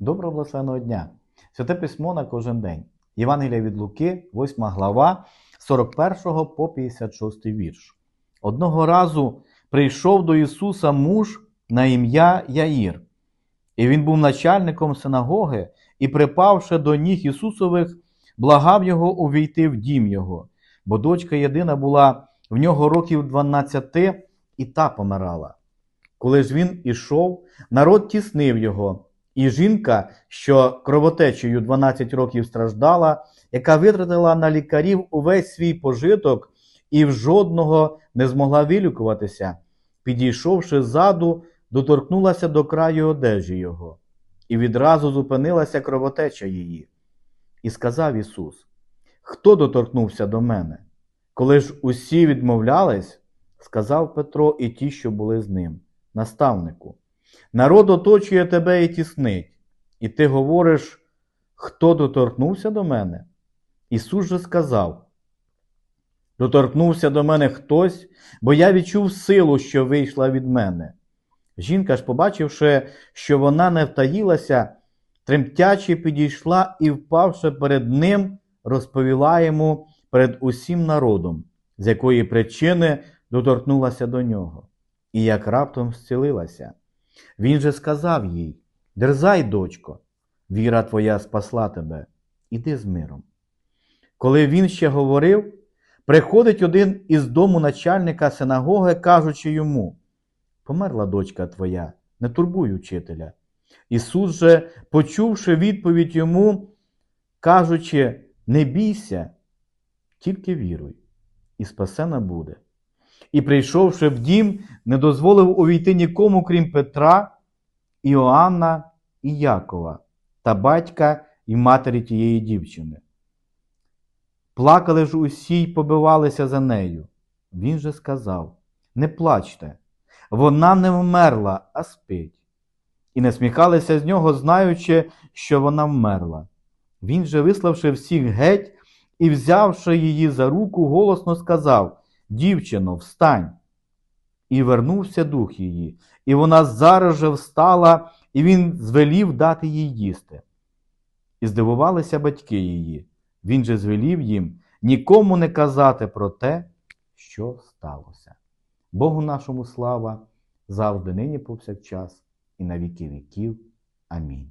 Доброго благословеного дня! Святе письмо на кожен день. Євангелія від Луки, 8 глава, 41 по 56 вірш. Одного разу прийшов до Ісуса муж на ім'я Яїр, і він був начальником синагоги, і, припавши до ніг Ісусових, благав його увійти в дім його, бо дочка єдина була в нього років 12, і та помирала. Коли ж він ішов, народ тіснив його, і жінка, що кровотечею 12 років страждала, яка витратила на лікарів увесь свій пожиток і в жодного не змогла вилікуватися, підійшовши ззаду, доторкнулася до краю одежі його, і відразу зупинилася кровотеча її. І сказав Ісус: Хто доторкнувся до мене? Коли ж усі відмовлялись, сказав Петро і ті, що були з ним, наставнику. Народ оточує тебе і тіснить, і ти говориш, хто доторкнувся до мене? Ісус же сказав: Доторкнувся до мене хтось, бо я відчув силу, що вийшла від мене. Жінка ж, побачивши, що вона не втаїлася, тремтячи підійшла і, впавши перед ним, розповіла йому перед усім народом, з якої причини доторкнулася до нього, і як раптом зцілилася. Він же сказав їй: Дерзай, дочко, віра твоя спасла тебе, іди з миром. Коли він ще говорив, приходить один із дому начальника синагоги, кажучи йому: Померла дочка твоя, не турбуй учителя. Ісус же, почувши відповідь йому, кажучи, не бійся, тільки віруй, і спасена буде. І, прийшовши в дім, не дозволив увійти нікому, крім Петра, Іоанна і Якова та батька і матері тієї дівчини. Плакали ж усі й побивалися за нею. Він же сказав: Не плачте, вона не вмерла, а спить. І не сміхалися з нього, знаючи, що вона вмерла. Він же, виславши всіх геть і взявши її за руку, голосно сказав: Дівчино, встань. І вернувся дух її, і вона зараз же встала, і він звелів дати їй їсти. І здивувалися батьки її. Він же звелів їм нікому не казати про те, що сталося. Богу нашому слава, завжди нині повсякчас, і на віки віків. Амінь.